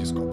Вітіскоп.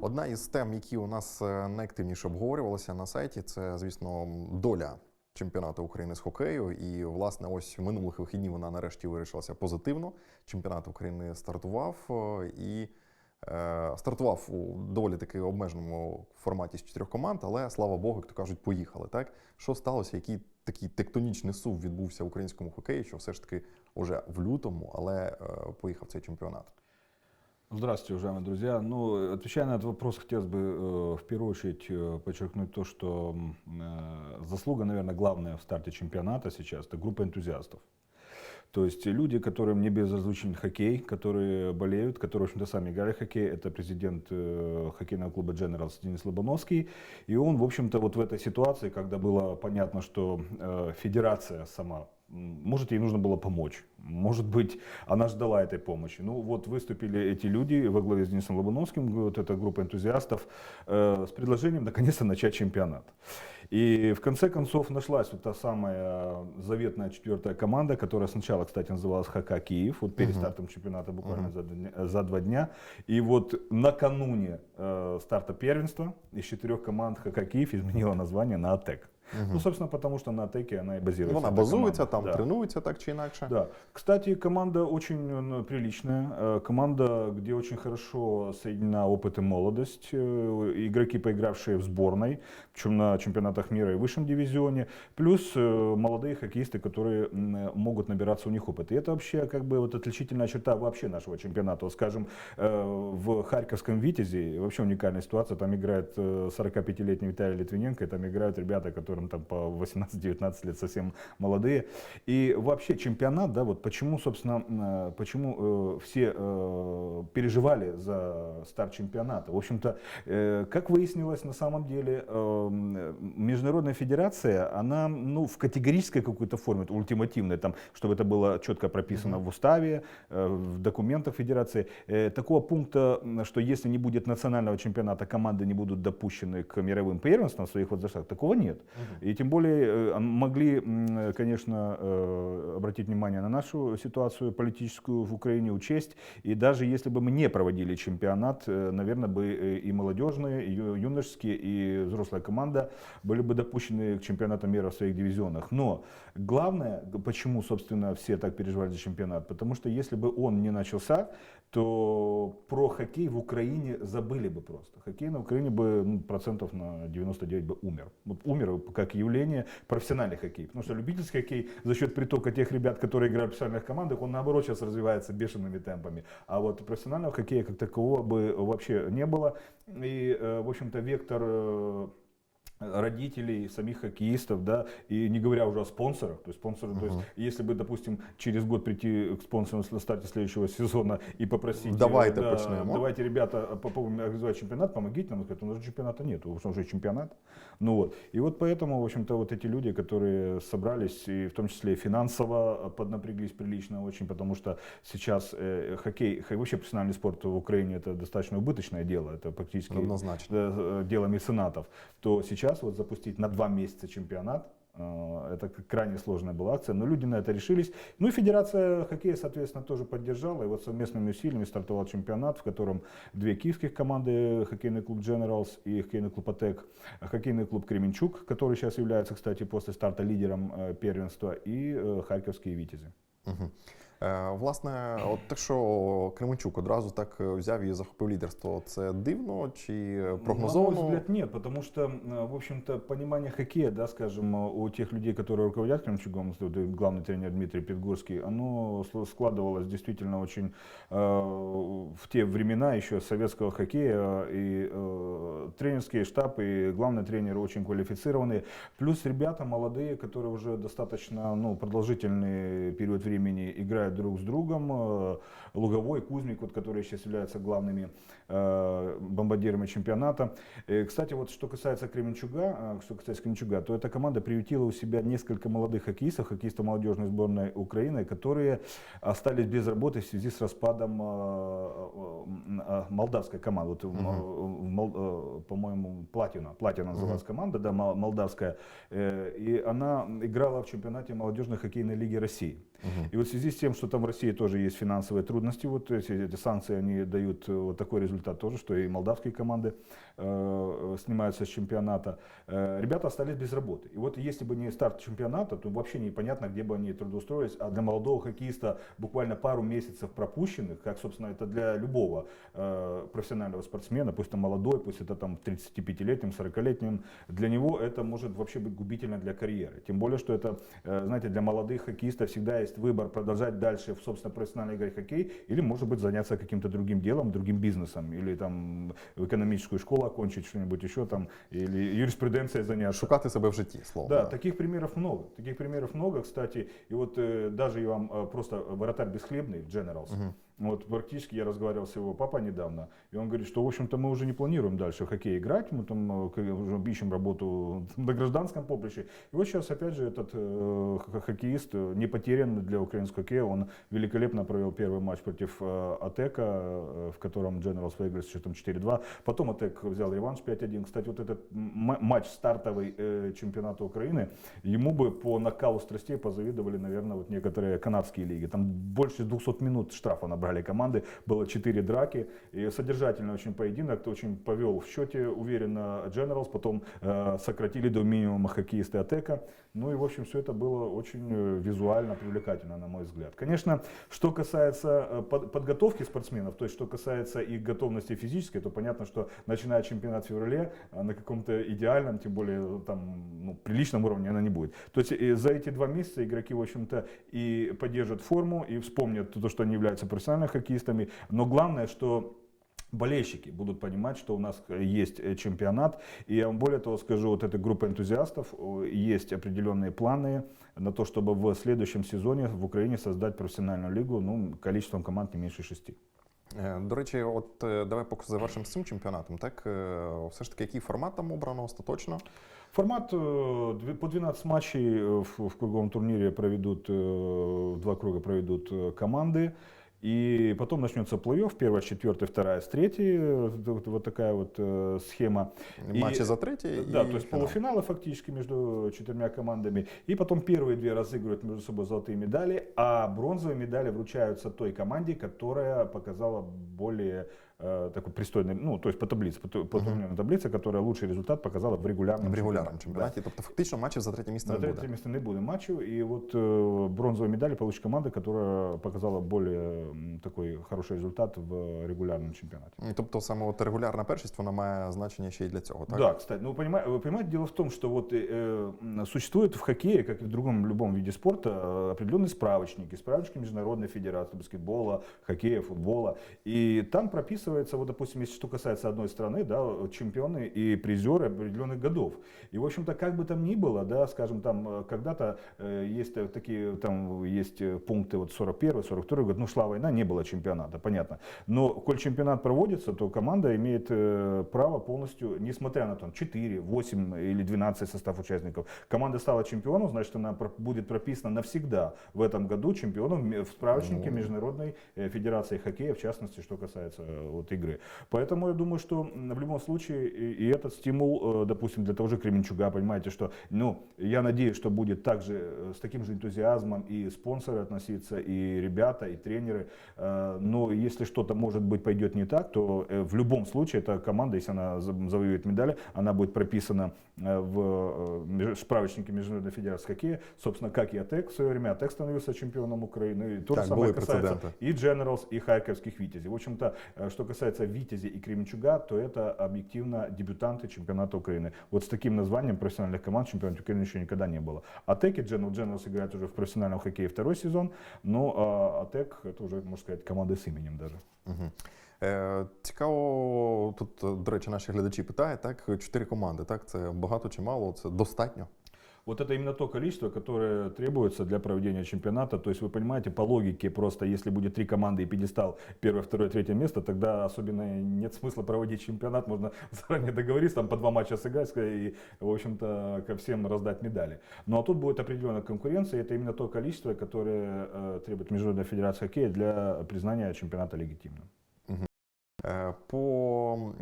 Одна із тем, які у нас е, найактивніше обговорювалися на сайті, це, звісно, доля чемпіонату України з хокею. І, власне, ось минулих вихіднів вона нарешті вирішилася позитивно. Чемпіонат України стартував е, і е, стартував у доволі таки обмеженому форматі з чотирьох команд, але слава Богу, як то кажуть, поїхали. Так що сталося? Який такий тектонічний сув відбувся в українському хокеї, що все ж таки уже в лютому, але е, поїхав цей чемпіонат. Здравствуйте, уважаемые друзья. Ну, отвечая на этот вопрос, хотелось бы э, в первую очередь э, подчеркнуть то, что м, э, заслуга, наверное, главная в старте чемпионата сейчас – это группа энтузиастов. То есть люди, которым не безразличен хоккей, которые болеют, которые, в общем-то, сами играли в хоккей. Это президент э, хоккейного клуба Generals Денис Лобановский. И он, в общем-то, вот в этой ситуации, когда было понятно, что э, федерация сама может, ей нужно было помочь. Может быть, она ждала этой помощи. Ну, вот выступили эти люди во главе с Денисом Лобановским, вот эта группа энтузиастов, э, с предложением наконец-то начать чемпионат. И в конце концов нашлась вот та самая заветная четвертая команда, которая сначала, кстати, называлась ХК Киев, вот перед Мгм. стартом чемпионата буквально Мгм. за, два дня- за два дня. И вот накануне э, старта первенства из четырех команд ХК Киев изменила название на АТЕК. Ну, собственно, потому что на АТЕКе она и базируется. Вона эта базується, команда. там Да. тренується так чи інакше. Да. Кстати, команда очень ну, приличная. Э, Команда, где очень хорошо соединена опыт и молодость. Э, Игроки, поигравшие в сборной, причем на чемпионатах мира и высшем дивизионе. Плюс э, молодые хоккеисты, которые м, могут набираться у них опыт. И это вообще как бы вот отличительная черта вообще нашего чемпионата. Вот, скажем, э, в Харьковском Витязе вообще уникальная ситуация. Там играет э, 45-летний Виталий Литвиненко, и там играют ребята, которым там по 18-19 лет совсем молодые. И вообще чемпионат, да, вот почему, собственно, э, почему э, все э, переживали за старт чемпионата. В общем-то, э, как выяснилось на самом деле, э, Международная федерация, она, ну, в категорической какой-то форме, ультимативной, там, чтобы это было четко прописано в уставе, э, в документах федерации, э, такого пункта, что если не будет национального чемпионата, команды не будут допущены к мировым первенствам в своих возрастах, такого нет. И тем более э, могли, конечно, э, обратить внимание на нашу ситуацию политическую в Украине, учесть. И даже если бы мы не проводили чемпионат, э, наверное, бы и молодежные, и юношеские, и взрослая команда были бы допущены к чемпионатам мира в своих дивизионах. Но главное, почему, собственно, все так переживали за чемпионат, потому что если бы он не начался, то про хоккей в Украине забыли бы просто. Хоккей на Украине бы ну, процентов на 99 бы умер. Вот умер как явление профессиональный хоккей. Потому что любительский хоккей за счет притока тех ребят, которые играют в профессиональных командах, он наоборот сейчас развивается бешеными темпами. А вот профессионального хоккея как такового бы вообще не было. И, э, в общем-то, вектор э, родителей, самих хоккеистов, да, и не говоря уже о спонсорах, то есть спонсоры, то есть если бы, допустим, через год прийти к спонсору на старте следующего сезона и попросить, Давайте э, почнемо. давайте, ребята, попробуем организовать чемпионат, помогите нам, сказать, у нас же чемпионата нет, у нас же чемпионат, ну вот, и вот поэтому, в общем-то, вот эти люди, которые собрались, и в том числе финансово поднапряглись прилично очень, потому что сейчас э, хоккей, хо- вообще профессиональный спорт в Украине это достаточно убыточное дело, это практически Однозначно. э, дело меценатов, то сейчас вот запустить на два месяца чемпионат, э, это крайне сложная была акция, но люди на это решились. Ну и Федерация хоккея, соответственно, тоже поддержала. И вот совместными усилиями стартовал чемпионат, в котором две киевских команды, хоккейный клуб Generals и хоккейный клуб АТЕК, хоккейный клуб Кременчук, который сейчас является, кстати, после старта лидером э, первенства, и э, харьковские Витязи. Мгм. Власне, от те, що Кременчук одразу так взяв і захопив лідерство, це дивно чи На мой прогнозовано? взгляд, нет, потому что, в общем-то, понимание хоккея, да, скажем, у тех людей, которые руководят э, главный тренер Дмитрий Предгорский, оно складывалось действительно очень э, в те времена еще советского хоккея, и э, тренерский штаб, и главный тренер очень квалифицированные, плюс ребята молодые, которые уже достаточно ну, продолжительный период времени играют друг с другом, э, Луговой, Кузьмик, вот, которые сейчас являются главными э, бомбардирами чемпионата. Э, Кстати, вот что касается Кременчуга, э, что касается Кременчуга, то эта команда приютила у себя несколько молодых хоккеистов, хоккеистов молодежной сборной Украины, которые остались без работы в связи с распадом э, э, э, молдавской команды. Вот, э, по-моему, Платина, Платина называлась команда, да, мол- молдавская, и она играла в чемпионате молодежной хоккейной лиги России. И вот в связи с тем, что там в России тоже есть финансовые трудности. Вот эти, эти санкции, они дают э, вот такой результат тоже, что и молдавские команды э, снимаются с чемпионата. Э, ребята остались без работы. И вот если бы не старт чемпионата, то вообще непонятно, где бы они трудоустроились. А для молодого хоккеиста буквально пару месяцев пропущенных, как, собственно, это для любого э, профессионального спортсмена, пусть он молодой, пусть это там 35-летним, 40-летним, для него это может вообще быть губительно для карьеры. Тем более, что это, э, знаете, для молодых хоккеистов всегда есть выбор продолжать дальше, в, собственно, профессионально играть в хоккей, или, может быть, заняться каким-то другим делом, другим бизнесом, или там в экономическую школу окончить, что-нибудь еще там, или юриспруденцией заняться. Шукати себе в житті, словно. Да, таких примеров много. Таких примеров много, кстати. И вот э, даже я вам э, просто вратарь бесхлебный, Generals. Вот практически я разговаривал с его папой недавно, и он говорит, что, в общем-то, мы уже не планируем дальше в хоккей играть, мы там э, уже ищем работу на гражданском поприще. И вот сейчас, опять же, этот э, хоккеист э, не потерян для украинского хоккея, он великолепно провел первый матч против э, Атека, э, в котором Generals выиграли с счетом 4-2. Потом Атек взял реванш 5-1. Кстати, вот этот матч стартовый э, чемпионата Украины, ему бы по накалу страстей позавидовали, наверное, вот некоторые канадские лиги. Там больше 200 минут штрафа набрали команды, было 4 драки. И содержательный очень поединок, очень повел в счете уверенно Generals, потом э, сократили до минимума хоккеисты Атека. Ну и, в общем, все это было очень э, визуально привлекательно, на мой взгляд. Конечно, что касается э, под- подготовки спортсменов, то есть что касается их готовности физической, то понятно, что начиная чемпионат в феврале э, на каком-то идеальном, тем более там ну, приличном уровне она не будет. То есть за эти два месяца игроки, в общем-то, и поддержат форму, и вспомнят то, что они являются профессиональными хоккеистами. Но главное, что болельщики будут понимать, что у нас э, есть э, чемпионат. И я вам более того скажу, вот эта группа энтузиастов, э, есть определенные планы на то, чтобы в следующем сезоне в Украине создать профессиональную лигу, ну, количеством команд не меньше шести. До речі, от давай поки завершимо з цим чемпіонатом. Так, все ж таки, який формат там обрано остаточно? Формат по 12 матчей в, круговом турнире проведут, в два круга проведут команды. И потом начнется плей-офф, первая с четвертой, вторая с третьей. э, Вот, вот такая вот э, схема. И- Матчі за третій Да, і то есть фінал. полуфиналы фактически между четырьмя командами. И потом первые две разыгрывают между собой золотые медали, а бронзовые медали вручаются той команде, которая показала более э, такой пристойный, ну, то есть по таблице, по, ту- по Мгм. турнирной таблице, которая лучший результат показала в регулярном в регулярному чемпионате. чемпіонаті. Тобто, фактично, матчів за третє місце На не третьем буде. месте не будет матчу, и вот э, бронзовые медали получит команда, которая показала более м, такой хороший результат в регулярном чемпионате. І Тобто, саме от регулярна першість вона має значення ще й для цього, так? Да, кстати, ну понимаете, вы понимаете, дело в том, что вот э, м, существует в хоккее, как и в другом любом виде спорта, э, определенные справочники, справочники Международной Федерации баскетбола, хоккея, футбола, и там прописывается, вот, допустим, если что касается одной страны, да, чемпионы и призеры определенных годов. И, в общем-то, как бы там ни было, да, скажем, там э, когда-то э, есть э, такие, там есть э, пункты, вот 41 42 год, ну, шла война, не было чемпионата, понятно. Но, коль чемпионат проводится, то команда имеет э, право полностью, несмотря на там 4, 8 или 12 состав участников, команда стала чемпионом, значит, она про- будет прописана навсегда в этом году чемпионом в справочнике Ну. Международной Федерации хоккея, в частности, что касается вот, игры. Поэтому я думаю, что в любом случае и, и этот стимул, э, допустим, для того же Кременчуга, понимаете, что, ну, я надеюсь, что будет также э, с таким же энтузиазмом и спонсоры относиться, и ребята, и тренеры. Э, Но если что-то, может быть, пойдет не так, то в любом случае эта команда, если она за- завоюет медали, она будет прописана в справочнике Международной Федерации хоккея, собственно, как и АТЭК в свое время. АТЭК становился чемпионом Украины. И то же Так, самое были касается и Generals, и харьковских Витязей. В общем-то, что касается Витязи и Кременчуга, то это объективно дебютанты чемпионата Украины. Вот с таким названием профессиональных команд чемпионата Украины еще никогда не было. АТЭК и General Generals играют уже в профессиональном хоккее второй сезон, но а, АТЭК это уже, можно сказать, команда с именем даже. Угу. Е, цікаво, тут, е, до речі, наші глядачі питають, так, чотири команди, так, це багато чи мало, це достатньо. Вот это именно то количество, которое требуется для проведения чемпионата. То есть вы понимаете, по логике просто, если будет три команды и пьедестал первое, второе, третье место, тогда особенно нет смысла проводить чемпионат. Можно заранее договориться, там по два матча сыграть и, в общем-то, ко всем раздать медали. Ну а тут будет определенная конкуренция, это именно то количество, которое э, требует Международная Федерация хоккея для признания чемпионата легитимным. Е, По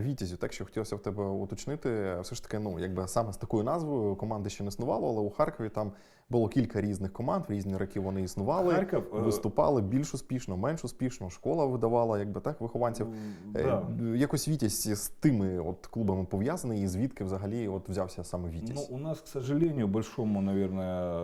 Вітязю, так що хотілося в тебе уточнити, все ж таки, ну якби саме з такою назвою команди ще не існувало, але у Харкові там було кілька різних команд, в різні роки вони існували, Харків, е, виступали більш успішно, менш успішно. Школа видавала, якби так, вихованців. Е, Да. Якось Вітязь з тими от клубами пов'язаний, і звідки взагалі от взявся саме Вітязь? Ну, у нас, к сожалению, большому, наверное,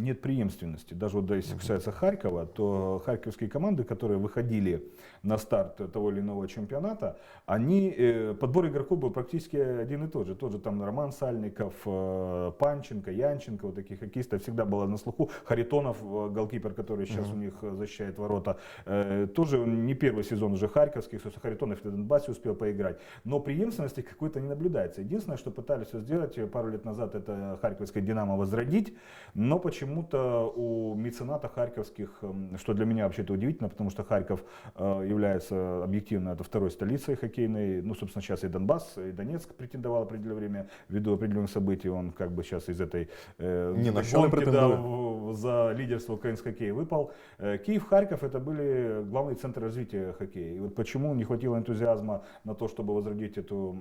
нет преемственности. Даже вот да, если касается Харькова, то харьковские команды, которые выходили на старт того или иного чемпионата, они, э, подбор игроков был практически один и тот же. Тот же там Роман Сальников, э, Панченко, Янченко, вот таких хоккеистов всегда было на слуху. Харитонов, э, голкипер, который сейчас у них защищает ворота, э, тоже не первый сезон уже харьковский, собственно, Харитонов в Донбассе успел поиграть. Но преемственности какой-то не наблюдается. Единственное, что пытались вот сделать пару лет назад, это харьковское «Динамо» возродить, но почему-то у мецената харьковских, эм, что для меня вообще-то удивительно, потому что Харьков э, является объективно это второй столицей хоккейной, ну, собственно, сейчас и Донбасс, и Донецк претендовал определенное время ввиду определенных событий, он как бы сейчас из этой э, Ни на не гонки, да, в- за лидерство украинского хоккея выпал. Э, Киев, Харьков это были главные центры развития хоккея. И вот почему не хватило энтузиазма на то, чтобы возродить эту,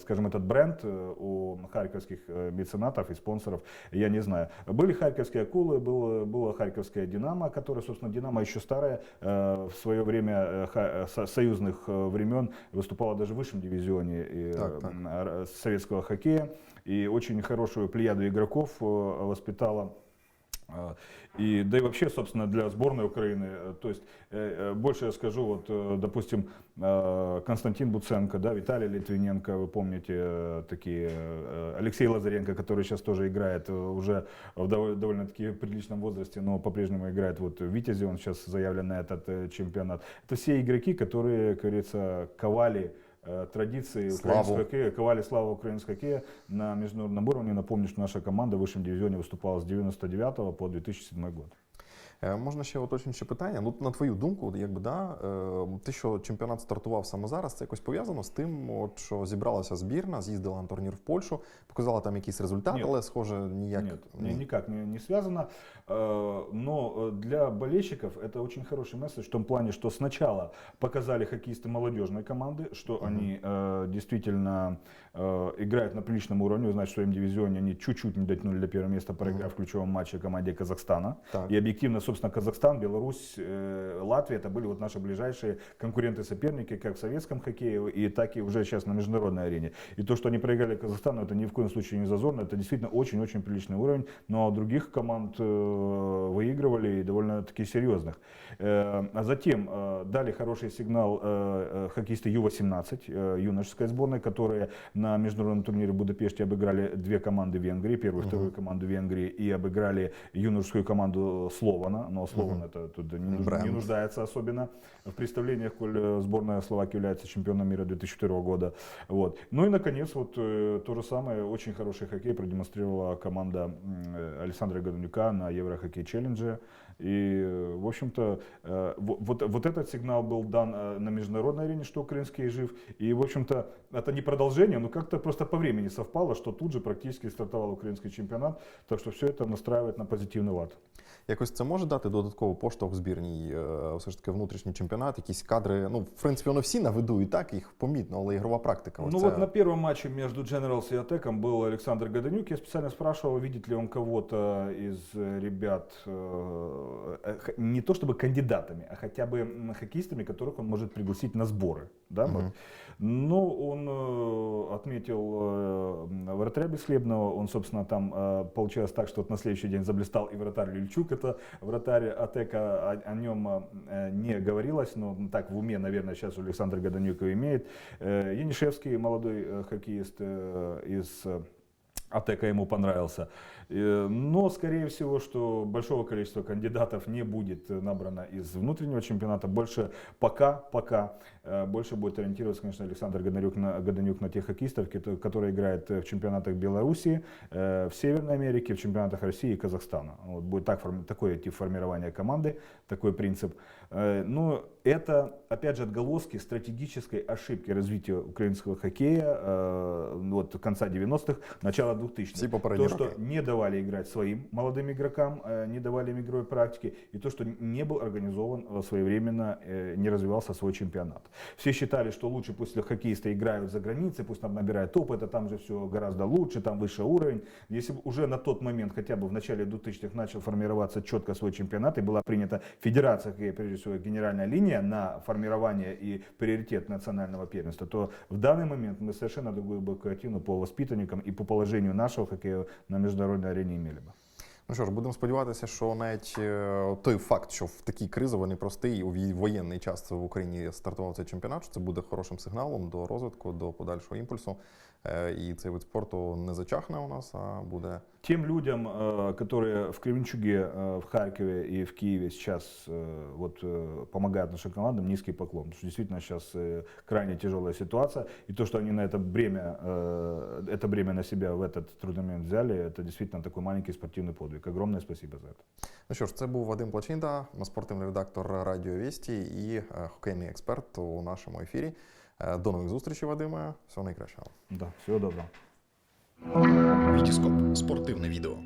скажем, этот бренд у харьковских меценатов и спонсоров, я не знаю. Были харьковские акулы, было, было харьковское Динамо, которое, собственно, Динамо еще старое, э, в свое время э, э, со- союзных времен выступало даже в высшем дивизионе Так, так. советского хоккея. И очень хорошую плеяду игроков воспитала И, да и вообще, собственно, для сборной Украины, э, то есть, э, э, больше я скажу, вот, допустим, Константин Буценко, да, Виталий Литвиненко, вы помните, такие, Алексей Лазаренко, который сейчас тоже играет уже в доволь- довольно-таки приличном возрасте, но по-прежнему играет вот в Витязе, он сейчас заявлен на этот чемпионат. Это все игроки, которые, как говорится, ковали традиции Славу. украинского хоккея, ковали славу украинского хоккея на международном уровне. Напомню, что наша команда в высшем дивизионе выступала с 99 по 2007 год. Е, Можна ще уточнююче питання. Ну, на твою думку, от якби да, е, те, що чемпіонат стартував саме зараз, це якось пов'язано з тим, от, що зібралася збірна, з'їздила на турнір в Польщу, показала там якийсь результат, Ні. але схоже ніяк. Нет, ни- ні. никак не, не связано. Э, Но э, для болельщиков это очень хороший месседж в том плане, что сначала показали хоккеисты молодежной команды, что Мгм. они э, действительно э, играют на приличном уровне. Значит, в своем дивизионе они чуть-чуть не дотянули до первого места, проиграв в ключевом матче команде Казахстана. Так. И объективно, собственно, Казахстан, Беларусь, э, Латвия это были вот наши ближайшие конкуренты-соперники, как в советском хоккее, и так и уже сейчас на международной арене. И то, что они проиграли Казахстану, это ни в коем случае не зазорно, это действительно очень-очень приличный уровень. Но других команд э, выигрывали и довольно-таки серьезных. Э, а затем дали хороший сигнал хоккеисты Ю-18, э, юношеской сборной, которые на международном турнире в Будапеште обыграли две команды Венгрии, первую и вторую команду Венгрии, и обыграли юношескую команду Слована. Но Слован это тут не, нуж- не нуждается особенно в представлениях, коль э, сборная Словакии является чемпионом мира 2002 года. Вот. Ну и, наконец, вот э, то же самое, очень хороший хоккей продемонстрировала команда э, Александра Годунюка на Еврохоккей Челлендже. И, э, в общем-то, э, во- вот, вот этот сигнал был дан э, на международной арене, что украинский жив. И, в общем-то, это не продолжение, но как-то просто по времени совпало, что тут же практически стартовал украинский чемпионат. Так что все это настраивает на позитивный лад. Якось це може дати додатковий поштовх збірній, е, все ж таки внутрішній чемпіонат, якісь кадри. Ну, в принципі, вони всі на виду і так, їх помітно, але ігрова практика. ось Ну це- вот на первом матче между Generals и Атеком был Александр Гаданюк. Я специально спрашивал, видит ли он кого-то из э, ребят, э, э, х- не то чтобы кандидатами, а хотя бы хоккеистами, которых он может пригласить на сборы. Да, вот. Мгм. Но он э, отметил э, вратаря Бесхлебного. Он, собственно, там э, получилось так, что вот на следующий день заблистал и вратарь Лильчук. Это вратарь Атека. О, о нем э, не говорилось, но так в уме, наверное, сейчас у Александра Гаданюка имеет. Э, Янишевский, молодой э, хоккеист э, из э, Атека ему понравился. Но, скорее всего, что большого количества кандидатов не будет набрано из внутреннего чемпионата. Больше пока, пока э, больше будет ориентироваться, конечно, Александр Гаданюк на, Гаданюк на тех хоккеистов, которые играют в чемпионатах Беларуси, э, в Северной Америке, в чемпионатах России и Казахстана. Вот будет так, такое тип формирования команды, такой принцип. Э, Но это, опять же, отголоски стратегической ошибки развития украинского хоккея вот, конца 90-х, начала 2000 Всі попередні То, что не давали играть своим молодым игрокам, э, не давали им игровой практики, и то, что не был организован э, своевременно, э, не развивался свой чемпионат. Все считали, что лучше пусть хоккеисты играют за границей, пусть там набирают опыта, там же все гораздо лучше, там выше уровень. Если бы уже на тот момент, хотя бы в начале 2000-х, начал формироваться четко свой чемпионат, и была принята федерация, как и прежде всего генеральная линия на формирование и приоритет национального первенства, то в данный момент мы совершенно другую бы картину по воспитанникам и по положению нашего хоккея на международной арене имели бы. Ну що ж, будемо сподіватися, що навіть е, той факт, що в такій кризовий, непростий у воєнний час в Україні стартував цей чемпіонат, що це буде хорошим сигналом до розвитку, до подальшого імпульсу. Е, І цей вид спорту не зачахне у нас, а буде Тем людям, э, которые в Кременчуге, э, в Харькове и в Киеве сейчас э, вот, э, помогают нашим командам, низкий поклон. Потому что действительно сейчас э, крайне тяжелая ситуация. И то, что они на это бремя, э, это бремя на себя в этот трудный момент взяли, это действительно такой маленький спортивный подвиг. Огромное спасибо за это. Ну що ж, це був Вадим Плачинда, спортивний редактор Радіо Вісті і е, хокейний експерт у нашому ефірі. Е, До нових зустрічей, Вадиме. Всього найкращого. Да, всего доброго. Вітіскоп спортивне відео.